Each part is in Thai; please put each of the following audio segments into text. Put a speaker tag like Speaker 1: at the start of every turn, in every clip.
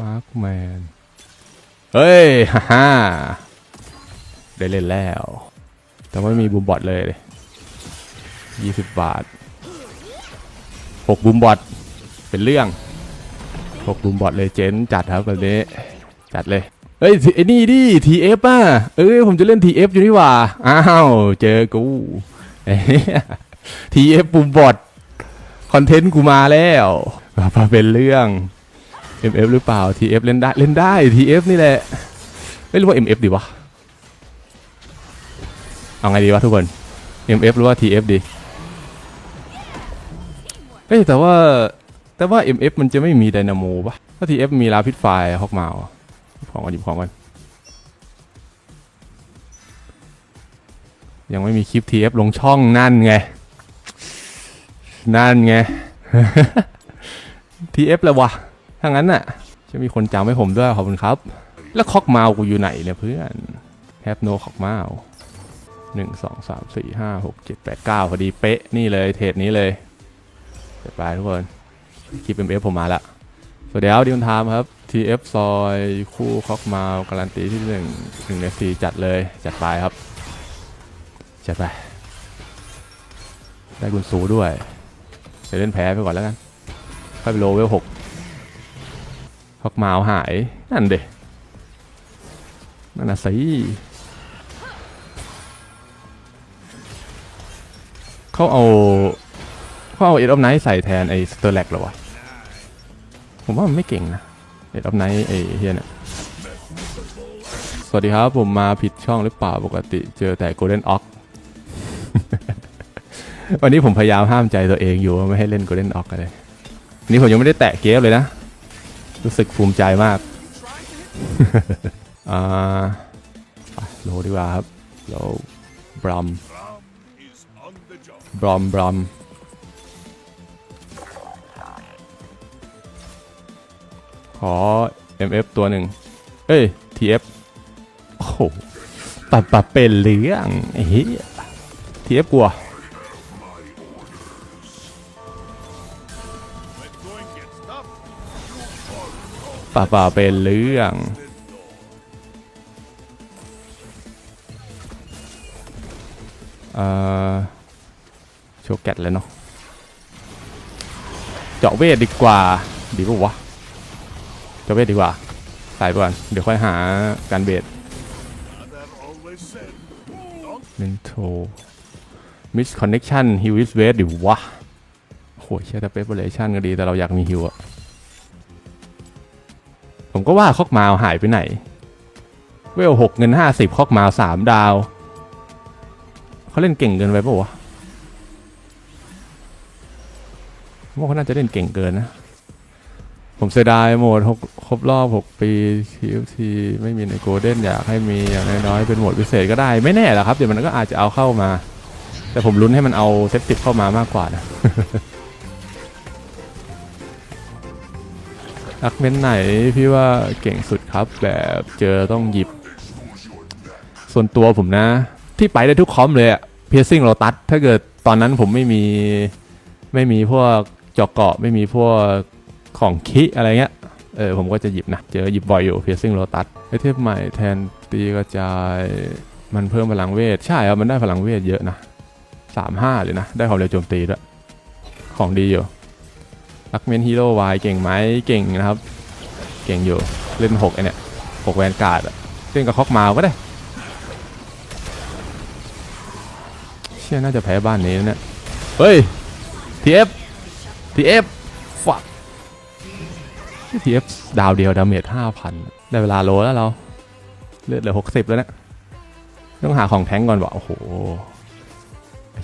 Speaker 1: มาร์คแมน เฮ้ย ฮ่าได้เล่นแล้ว แต่ไม่มีบูมบอทเลยยี่สิบบาทหกบูมบอทเป็นเรื่องหกบูมบอทเลยเจนจัดครับแบบนี้ จัดเลย เฮ้ยไอ้นี่ดิ TF อะ เอ้ย ผมจะเล่น TF อยู่นี่หว่า อ้าว เจอกูเอ้ย TF บูมบอทคอนเทนต์กูมาแล้วมาเป็นเรื่อง MF หรือเปล่า TF เล่นได้เล่นได้ TF นี่แหละไม่รู้ว่า MF ดีวะเอาไงดีวะทุกคน MF หรือว่า TF ดีเอ้แต่ว่าแต่ว่า MF มันจะไม่มีไดนาโมปะถ้า TF มีลาพิษไฟฮอกมาเหรอหยิบของกันหยิบของกันยังไม่มีคลิป TF ลงช่องนั่นไง นั่นไง TF แล้ววะ ถ้างั้นน่ะ จะมีคนจำให้ผมด้วยขอบคุณครับ แล้วคอกเมากูอยู่ไหนเนี่ยเพื่อนแฮปโนคอกเมาหนึ่งสองสามสี่ห้าหกเจ็ดแปดเก้าพอดีเป๊ะนี่เลยเทรดนี้เลยเรียบร้อยทุกคนคลิป MF ผมมาละสวัสดีครับดิมทามครับ TF ซอยคู่คอกเมาการันตีที่หนึ่งหนึ่งในสี่จัดเลย จัดไปครับ จัดไป ได้กุญซูด้วยเดี๋ยวเล่นแพ้ไปก่อนแล้วกันค่อยไปโลเวลหก ฮอกมาเอาหาย นั่นเดนั่นน่ะสิเขาเอาเขาเอาเอ็ดออฟไนท์ใส่แทนไอ้สเตอร์แลกเหรอวะ ผมว่ามันไม่เก่งนะเอ็ดออฟไนท์ไอ้เฮียเนี่ยสวัสดีครับ ผมมาผิดช่องหรือเปล่าปกติเจอแต่โกลเด้นอ k วันนี้ผมพยายามห้ามใจตัวเองอยู่ว่าไม่ให้เล่นโกลเด้นอ k กันเลยวันนี้ผมยังไม่ได้แตะเกมเลยนะ รู้สึกภูมิใจมาก อ่าโลดีกว่าครับโลบรอมบรอมบรอมขอ MF ตัวหนึ่ง เอ้ย TF โอ้โหปะปะเป็นเรื่องไอ้เหี้ย TF กลัว ปะปะเป็นเรื่องเอ่อโชว์แกตเลยเนาะเจาะเวทดีกว่า ดีป่าวะ เจาะเวทดีกว่าใส่ก่อนเดี๋ยวค่อยหาการเบส
Speaker 2: Mother always said, don't
Speaker 1: เมนโทมิสคอนเน็กชันฮิวิสเวสดิวะโหเชื่อแต่เปเปอร์เลชันก็ดีแต่เราอยากมีฮิวอะ ผมก็ว่าคอกมาวหายไปไหน เวลหกเงินห้าสิบคอกมาวสามดาว เขาเล่นเก่งเกินไปปะวะผมว่าเขาน่าจะเล่นเก่งเกินนะ ผมเสียดายโหมดหกครบรอบ6ปีทีทีไม่มีในโกลเด้นอยากให้มีอย่างน้อยๆเป็นโหมดพิเศษก็ได้ไม่แน่หรอกครับ เดี๋ยวมันก็อาจจะเอาเข้ามา แต่ผมลุ้นให้มันเอาเซตติดเข้ามามากกว่านะ อักเมนไหนพี่ว่าเก่งสุดครับ แบบเจอต้องหยิบ ส่วนตัวผมนะ ที่ไปได้ทุกคอมเลยอะเพียซิ่งโรตัสถ้าเกิดตอนนั้นผมไม่มีไม่มีพวกเจาะเกาะไม่มีพวกของคิอะไรเงี้ยเออผมก็จะหยิบนะ เจอหยิบบ่อยอยู่เพียซิ่งโรตัสไอเทมใหม่แทนตีกระจายมันเพิ่มพลังเวท ใช่ครับมันได้พลังเวทเยอะนะสามห้าเลยนะ ได้ความเร็วโจมตีด้วยของดีอยู่ ลักเมนฮีโร่วายเก่งไหมเก่งนะครับ เก่งอยู่เล่นหกไอเนี่ยหกแวนการ์ดเล่นกับคอกมาก็ได้ เชื่อน่าจะแพ้บ้านนี้นะเนี่ยเฮ้ย TF TF ฟัก TF ดาวเดียวดาเมจห้าพันได้เวลาโลแล้วเรา เลือดเหลือหกสิบแล้วเนะต้องหาของแท้งก่อนว่ะโอ้โห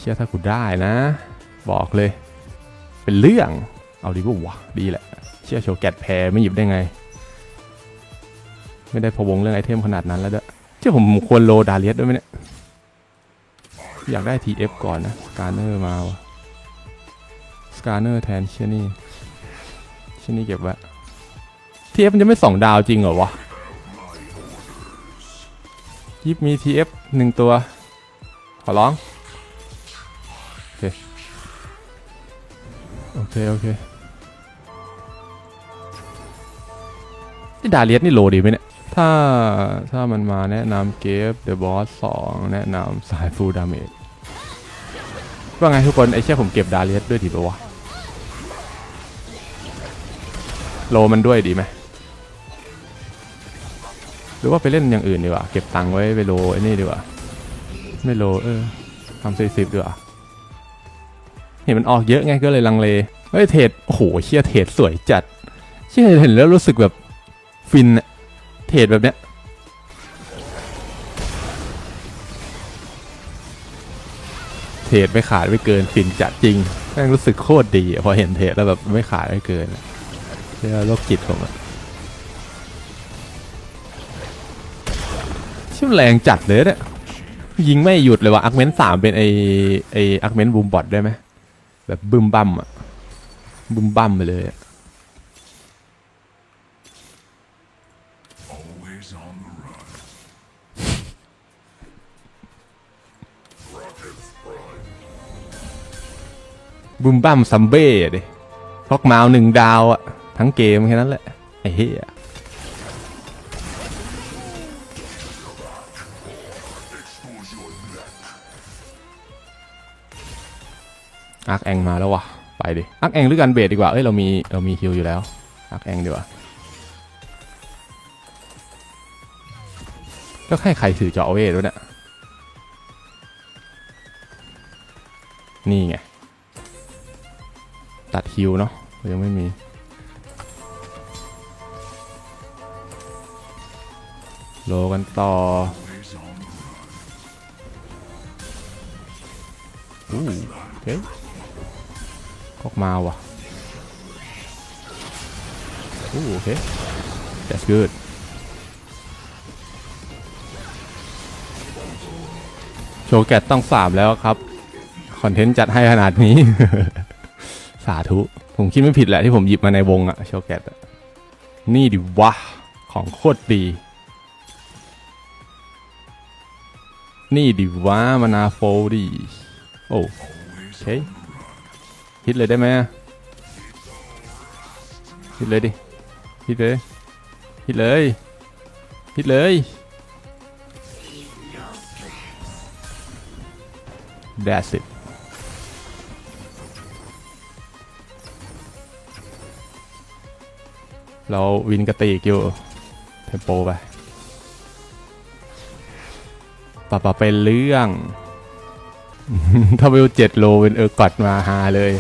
Speaker 1: เชื่อถ้ากูได้นะ บอกเลย เป็นเรื่อง เอาดีกว่าวะดีแหละ เชื่อโชว์แกตแพ้ไม่หยิบได้ไง ไม่ได้พะวงเรื่องไอเทมขนาดนั้นแล้วด้วยเชื่อผมควรโลดาเลียสด้วยไหมเนี่ยอยากได้ TF ก่อนนะสกาเนอร์มาวะสกาเนอร์แทนเชยนี่เชยนี่เก็บไว้ TF มันจะไม่สองดาวจริงเหรอวะยิบมี TF หนึ่งตัว ขอร้อง โอเค โอเค โอเค นี่ดาเลียสนี่โลดีไหมเนี่ย ถ้าถ้ามันมาแนะนำเกฟเดอะบอสสองแนะนำสายฟูลดาเมจว่าไงทุกคน ไอ้เชี่ยผมเก็บดาเลียสด้วยดีปะวะ โลมันด้วยดีไหมหรือว่าไปเล่นอย่างอื่นดีกว่า เก็บตังค์ไว้ไปโลไอ้นี่ดีกว่า ไม่โลเออทำสี่สิบดีกว่า เห็นมันออกเยอะไงก็เลยลังเล เฮ้ยเทรดโอ้โหเชี่ยเทรดสวยจัด เชี่ยเห็นแล้วรู้สึกแบบ ฟินเทรดแบบเนี้ยเทรดไม่ขาดไม่เกินฟินจัดจริงแม่งรู้สึกโคตรดีพอเห็นเทรดแล้วแบบไม่ขาดไม่เกินเรียกว่าโรคจิตผมอะชื่อแรงจัดเลยเนี่ยยิงไม่หยุดเลยว่ะอักเมนสามเป็นไอไออักเมนบูมบอทได้ไหมแบบบึมบัมอะบึมบัมไปเลยอะ บุมบัมซัมเบ้อะดิพอกมาเอาหนึ่งดาวอะทั้งเกมแค่นั้นแหละ ไอ้เหี้ยอาร์คแองมาแล้ววะไปดิอาร์คแองหรือกันเบสดีกว่า เอ้ย เรามี เรามีฮิลอยู่แล้วอาร์คแองดีกว่า แล้วใครใครถือจาะเวด้วยเนี่ยนี่ไง ตัดฮิวเนาะยังไม่มีโลกันต่ออู้โอเคออกมาว่ะอู้โอเค that's good โชว์แกตต้องสามแล้วครับ คอนเทนต์จัดให้ขนาดนี้ สาธุ ผมคิดไม่ผิดแหละที่ผมหยิบมาในวงอะโชว์แกตนี่ดิวะ ของโคตรดี นี่ดิวะมานาโฟดีโอ้โอเคฮิตเลยได้ไหมฮิตเลยดิฮิตเลยฮิตเลยฮิตเลย That's it เราวินกระตีกอยู่ เทมโปไปปะปะเป็นเรื่อง ถ้าวิวเจ็ดโลเป็นเออกอดมาหาเลย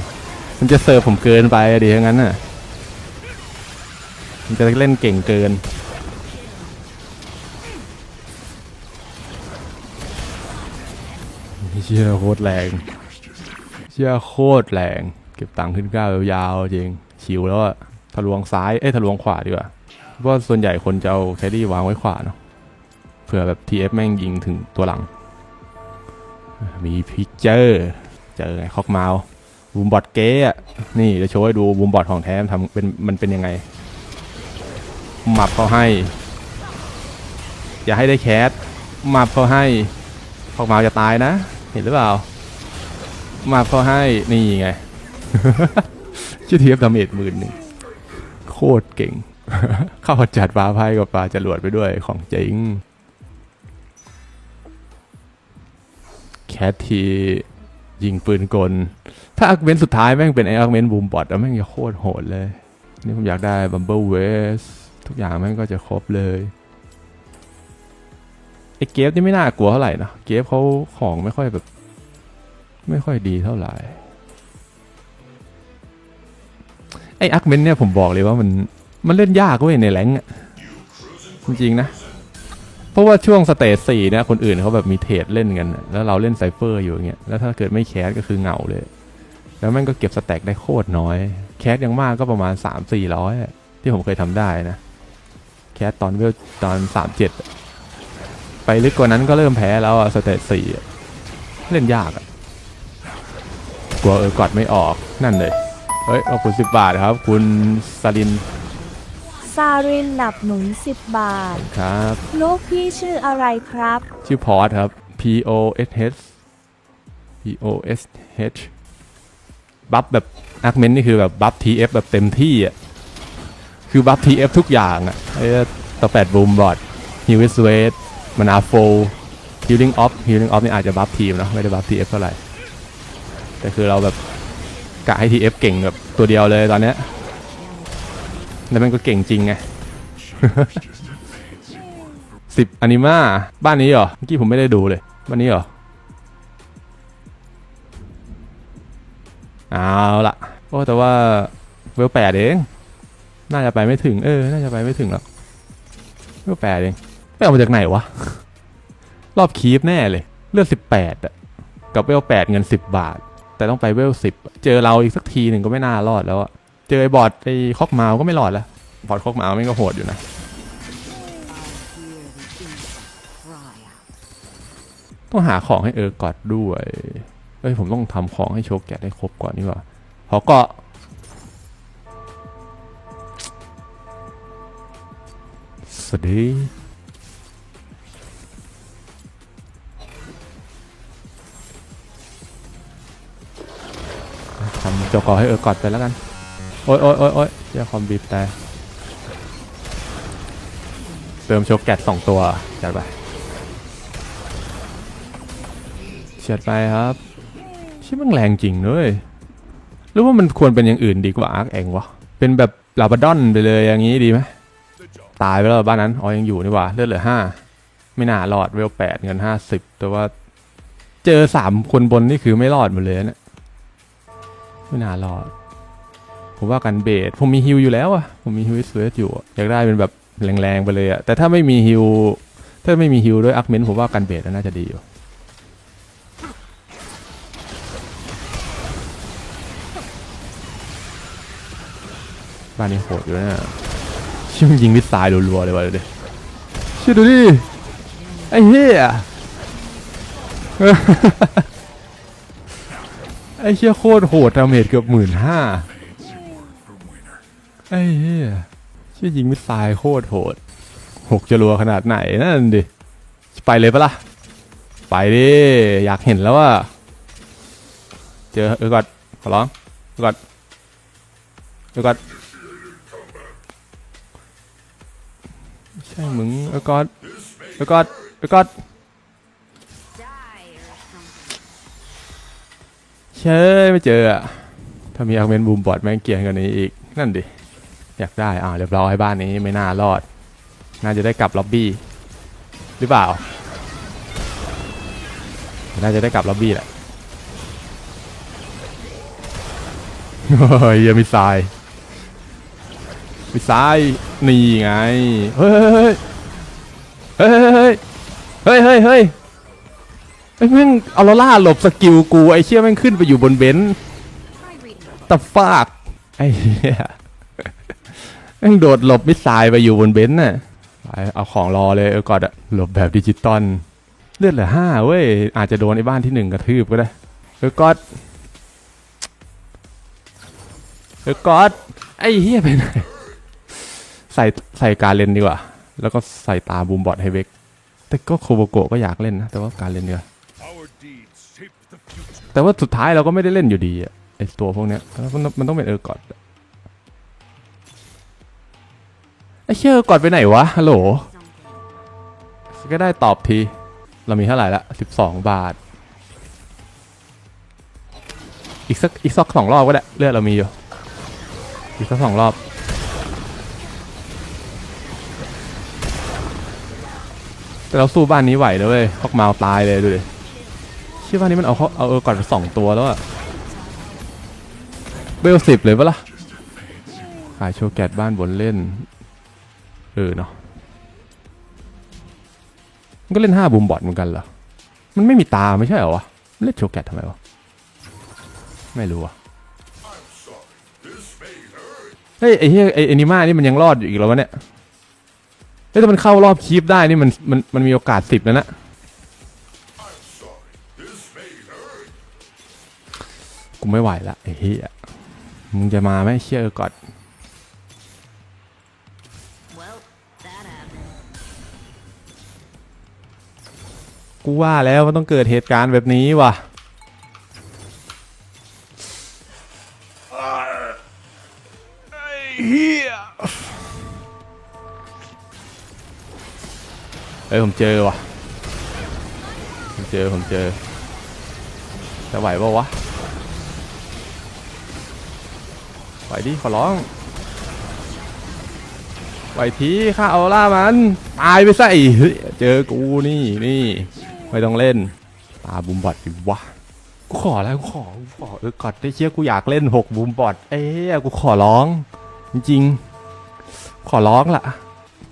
Speaker 1: มันจะเสิร์ฟผมเกินไปดิทั้งนั้นน่ะ มันจะเล่นเก่งเกินเชี่ยโคตรแรงเชี่ยโคตรแรง เก็บตังค์ขึ้นก้าวยาวๆจริง ชิวแล้วอะ ทะลวงซ้ายเอ้ยทะลวงขวาดีกว่าเพราะว่าส่วนใหญ่คนจะเอาแครี่วางไว้ขวาเนาะเผื่อแบบ TF แม่งยิงถึงตัวหลัง มีพิกเจอร์ เจอไงคอกเมาส์บูมบอทเก้อะนี่จะโชว์ให้ดูบูมบอทของแท้มันทำเป็นมันเป็นยังไงหมับเขาให้ อย่าให้ได้แคสหมับเขาให้คอกเมาส์จะตายนะ เห็นหรือเปล่าหมับเขาให้นี่ไงชื่อทียบดาเมจหมื่นหนึ่ง โคตรเก่ง เข้าจัดปลาไพ่กับปลาจรวดไปด้วยของจริงแคททียิงปืนกล ถ้าอาร์กเมนสุดท้ายแม่งเป็นไออาร์กเมนบูมบอทแล้วแม่งจะโคตรโหดเลย นี่ผมอยากได้บัมเบิลเวสทุกอย่างแม่งก็จะครบเลยไอเกฟนี่ไม่น่ากลัวเท่าไหร่นะ เกฟเขาของไม่ค่อยแบบ ไม่ค่อยดีเท่าไหร่ ไออาร์กเมนเนี่ยผมบอกเลยว่ามันมันเล่นยากเว้ยในแรงค์อะจริงๆนะ เพราะว่าช่วงสเตจสี่นี่ยคนอื่นเขาแบบมีเทรดเล่นกัน แล้วเราเล่นไซเฟอร์อยู่อย่างเงี้ยแล้วถ้าเกิดไม่แคสก็คือเหงาเลย แล้วแม่งก็เก็บสแต็กได้โคตรน้อย แคสอย่างมากก็ประมาณสามสี่ร้อยที่ผมเคยทำได้นะ แคสตอนเวลตอนสามเจ็ดไปลึกกว่านั้นก็เริ่มแพ้แล้วอะสเตจสี่เล่นยากอะกลัวเออกอดไม่ออกนั่นเลย เฮ้ยขอบคุณสิบบาทครับ คุณสลิน
Speaker 3: ซารินหนับหนุน 10 บาท
Speaker 1: ครับ
Speaker 3: ลูกพี่ชื่ออะไรครับ
Speaker 1: ชื่อพอร์ตครับ P O S H P O S H บัฟแบบอาร์เมนนี่คือแบบบัฟ TF แบบเต็มที่อะ คือคือบัฟทีเอฟทุกอย่างอะไอ้ตัวแปดบูมบอดฮิวิสเวทมันอาโฟฮิลลิ่งออฟฮิลลิ่งออฟนี่อาจจะบัฟทีมเนอะไม่ได้บัฟทีเอฟเท่าไหร่ แต่คือเราแบบ กะให้ทีเอฟเก่งแบบตัวเดียวเลยตอนเนี้ยแล้วมันก็เก่งจริงไงสิบอนิมาบ้านนี้เหรอเมื่อกี้ผมไม่ได้ดูเลยบ้านนี้เหรอเอาละโอ้แต่ว่าเวลแปดเองน่าจะไปไม่ถึงเออ น่าจะไปไม่ถึงหรอกเวลแปดเองไปเอามาจากไหนวะ รอบคีฟแน่เลย เลือดสิบแปดอะกับเวลแปดเงินสิบบาท แต่ต้องไปเวลสิบเจอเราอีกสักทีหนึ่งก็ไม่น่ารอดแล้วอะเจอไอ้บอดไอ้คอกเมาส์ก็ไม่รอดล้วบอดคอกเมาส์มันก็โหดอยู่นะต้องหาของให้เออกอดด้วยเอ้ยผมต้องทำของให้โชว์แกะได้ครบก่อนนี่ว่าขอเกาะสวัสดีำจกาะให้เออกอดไปแล้วกัน โอ๊ยโอ๊ยโอ๊ยโอ๊ยอย่าคอมบีบแต่เติมโชว์แกะสองตัวจัดไปเฉียดไปครับชิบมันแรงจริงเลยหรือว่ามันควรเป็นอย่างอื่นดีกว่าอาร์คเองวะเป็นแบบลาบาดอนไปเลยอย่างนี้ดีไหมตายไปแล้วบ้านนั้นอ๋อยังอยู่นี่หว่าเลือดเหลือห้าไม่น่ารอดเวลแปดเงินห้าสิบแต่ว่า เจอสามคนบนนี่คือไม่รอดหมดเลยเนะ ไม่น่ารอด ผมว่ากันเบสผมมีฮิวอยู่แล้วอะผมมีฮิวสเวสอยู่ อยากได้เป็นแบบแรงๆไปเลยอะแต่ถ้าไม่มีฮิวถ้าไม่มีฮิวด้วยอาร์คเมนผมว่ากันเบสน่าจะดีอยู่บ้านนี้โหดอยู่นะชิมยิงมิสไซล์รัวๆเลยวะดูดิเชื่อดูดิไอ้เหี้ย อ้เชี่ยโคตรโหดดาเมจเกือบหมื่นห้าไอ้เหี้ยเชี่ยยิงมิสไซล์โคตรโหดหกจะรัวขนาดไหนนั่นดิ ไปเลยปะล่ะ ไปดิ อยากเห็นแล้วว่า เจอเออก่อนขอร้องเออก่อนเออก่อนใช่มึงเออกอดเออกอดเออกอด เชยไม่เจออะถ้ามีอาร์เมนบูมบอดแม่งเกลียนกันนี้อีก นั่นดิ อยากได้อ่าเรียบร้อยบ้านนี้ไม่น่ารอด น่าจะได้กลับล็อบบี้ หรือเปล่า น่าจะได้กลับล็อบบี้แหละเฮ้ยยังมีทรายไปซ้ายนี่ไง เฮ้ยเฮ้ยเฮ้ยเฮ้ยเฮ้ยเฮ้ย ไอ้แม่งเอาลล่าหลบสกิลกูไอ้เชี่ยแม่งขึ้นไปอยู่บนเบนซ์ตะฟากไอ้เหี้ยแม่งโดดหลบมิสไซล์ไปอยู่บนเบนซ์น่ะไปเอาของรอเลยเออก่อนอะหลบแบบดิจิตอลเลือดเหลือห้าเว้ยอาจจะโดนไอ้บ้านที่หนึ่งกระทืบก็ได้เออกอดเออกอดไอ้เหี้ยไปไหนใส่ใส่การเล่นดีกว่า แล้วก็ใส่ตาบูมบอดให้เวกแต่ก็โคโบโกะก็อยากเล่นนะแต่ว่าการเล่นเนีกว่ แต่ว่าสุดท้ายเราก็ไม่ได้เล่นอยู่ดีอะไอตัวพวกเนี้ยมันต้องมันต้องเป็นเออร์กอดไอเชื่อเออร์กอดไปไหนวะฮัลโหลก็ได้ตอบที เรามีเท่าไหร่ละสิบสองบาท อีกสักอีกสักสองรอบก็ได้ เลือดเรามีอยู่ อีกสักสองรอบ แต่เราสู้บ้านนี้ไหวนะเว้ยพวกมาตายเลยดูดิ คิดว่านี้มันเอาเขาเอาเออก่อนสองตัวแล้วอะเบลสิบเลยปะล่ะขายโชว์แกตบ้านบนเล่น เออเนาะมันก็เล่นห้าบูมบอดเหมือนกันเหรอ มันไม่มีตาไม่ใช่เหรอวะ เล่นโชว์แกตทำไมวะ ไม่รู้อะเฮ้ยไอ้เหี้ยไอ้อนิม่านี่มันยังรอดอยู่อีกแล้ววะเนี่ยเฮ้ยถ้ามันเข้ารอบคีปได้นี่มันมันมันมีโอกาสสิบแล้วนะูไม่ไหวละไอ้เฮียมึงจะมาไหมเชื่อก่อนกูว่าแล้วว่าต้องเกิดเหตุการณ์แบบนี้ว่ะ
Speaker 2: เอ้
Speaker 1: ยผมเจอว่ะ ผมเจอ ผมเจอ จะไหวปะวะ ไหวดิขอร้องไหวทีข้าเอาล่ามันตายไปซะไอ้เฮ้ยเจอกูนี่นี่ไม่ต้องเล่นตาบูมบอดดิวะกูขอแล้วกูขอกูขอเออกอดได้เชี่ยกูอยากเล่นหกบูมบอดเอ้ยกูขอร้อง จริงๆ ขอร้องล่ะ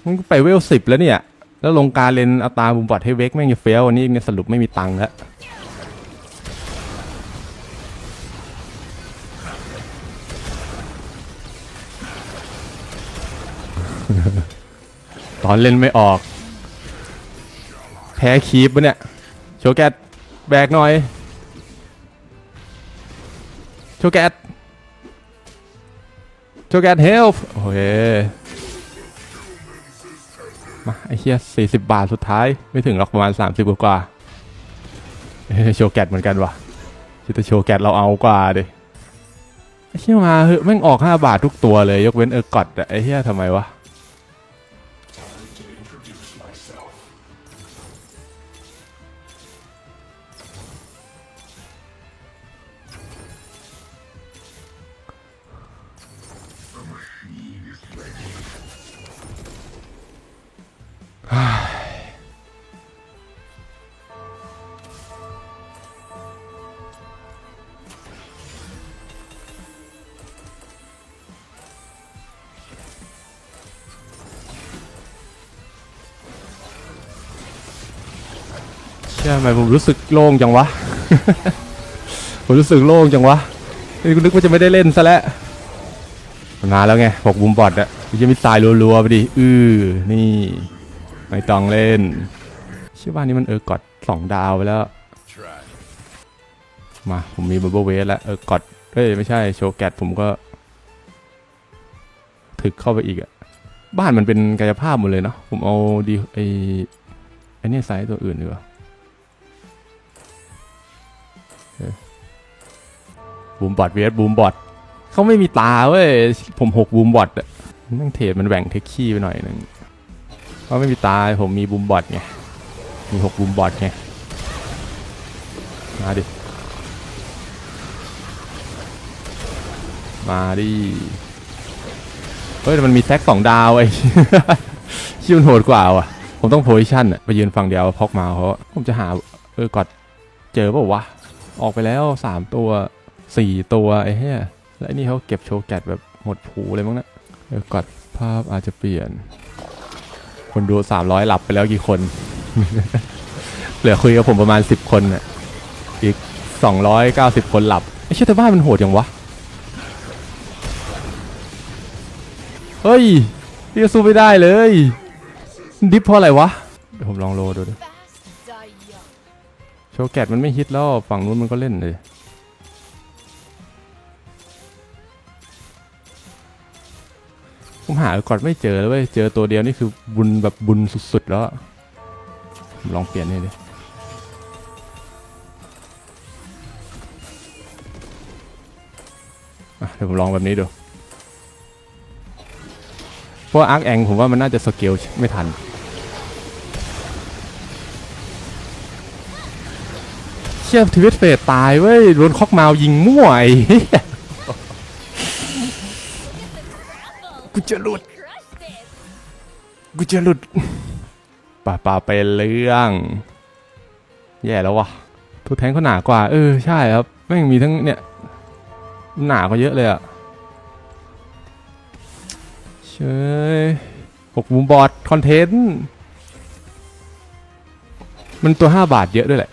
Speaker 1: มันไปเวลสิบแล้วเนี่ย แล้วลงการเล่นเอาตาบูมบอดให้เวกแม่งจะเฟี้ยววันนี้เนี่ยสรุปไม่มีตังค์แล้ว ตอนเล่นไม่ออก แพ้คีปปะเนี่ย โชแกตแบกหน่อย โชแกตโชแกตเฮลฟ์โอเคมาไอ้เหี้ยสี่สิบบาทสุดท้าย ไม่ถึงหรอกประมาณสามสิบกว่าโชแกตเหมือนกันวะชิตโชแกตเราเอากว่าดิไอ้เหี้ยมาเฮ้ยแม่งออกห้าบาททุกตัวเลย ยกเว้นเออกอดอะไอ้เหี้ยทำไมวะ เชื่อไหมผมรู้สึกโล่งจังวะ ผมรู้สึกโล่งจังวะนี่กูนึกว่าจะไม่ได้เล่นซะแล้วมันมาแล้วไงหกบุมบอดอะมันจะมีสายรัวๆไปดิ อือนี่ ไม่ต้องเล่นชื่อว่านี่มันเออกอดสองดาวไปแล้ว มาผมมีบับเบิลเวสแล้วเออกอดเอ้ยไม่ใช่โชว์แกตผมก็ ถึกเข้าไปอีกอะบ้านมันเป็นกายภาพหมดเลยเนาะผมเอาดีไอไอเนี่ยไซส์ตัวอื่นดีกว่าเอบูมบอดเวสบูมบอดเขาไม่มีตาเว้ยผมหกบูมบอดอะนั่งเทรดมันแบ่งเทคขี้ไปหน่อยหนึง เขาไม่มีตาผมมีบูมบอดไง มีหกบูมบอดไง มาดิ มาดิ เฮ้ย มันมีแซกสองดาวไอ้ชิวนโหดกว่าว่ะ ผมต้องโพซิชั่นอะไปยืนฝั่งเดียวพอกมาเพราะผมจะหา เออกอดเจอเปล่าวะ ออกไปแล้วสามตัวสี่ตัวไอ้เหี้ย แล้วไอ้นี่เขาเก็บโชว์แกตแบบหมดผูเลยมั้งนะเออกอดภาพอาจจะเปลี่ยน คนดูสามร้อยหลับไปแล้วกี่คน เหลือคุยกับผมประมาณสิบคนน่ะอีกสองร้อยเก้าสิบคนหลับไอ้เชี่ยแต่บ้านมันโหดอย่างวะ เฮ้ยพี่สู้ไม่ได้เลย ดิฟเพราะอะไรวะ เดี๋ยวผมลองโลดูดิโชว์แกตมันไม่ฮิตแล้วฝั่งนู้นมันก็เล่นเลย ผมหากอดไม่เจอแล้วเว้ย เจอตัวเดียวนี่คือบุญแบบบุญสุดๆแล้ว ลองเปลี่ยนนี่ดิ เดี๋ยวผมลองแบบนี้ดูเพราะอาร์คแองผมว่ามันน่าจะสเกลไม่ทันเชี่ยทวิตเฟสตายเว้ยโดนคอกมาวยิงมั่วไอ้ จะหลุด กูจะหลุดป่าป่าเป็นเรื่อง แย่แล้ววะทุกแทงเขาหนากว่า เออ ใช่ครับแม่งมีทั้งเนี่ย หนากว่าเยอะเลยอะเชยหกมุมบอร์ดคอนเทนต์ มันตัวห้าบาทเยอะด้วยแหละ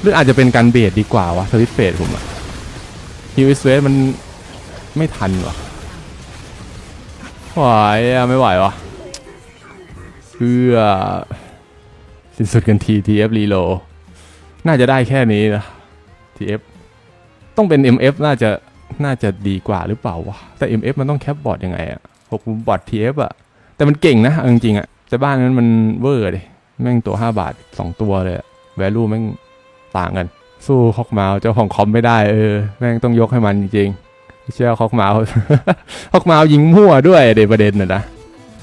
Speaker 1: หรืออาจจะเป็นการเบสดีกว่าวะสวิตเฟสผมอะ ฮิวสเวสมันไม่ทันวะไหวอะไม่ไหววะเพื่อสิ้นสุดกันทีทีเอฟรีโลน่าจะได้แค่นี้นะ TF ต้องเป็น MF น่าจะน่าจะดีกว่าหรือเปล่าวะแต่ MF มันต้องแคปบอร์ดยังไงอะหกบอร์ด TF อะแต่มันเก่งนะจริงๆอะแต่บ้านนั้นมันเวอร์เลยแม่งตัว 5 บาท 2 ตัวเลยอะ value แม่งต่างกัน สู้คอกมาเจ้าของคอมไม่ได้เออแม่งต้องยกให้มันจริงๆเชื่อคอกมาคอกมายิงมั่วด้วยเดประเด็นน่ะนะ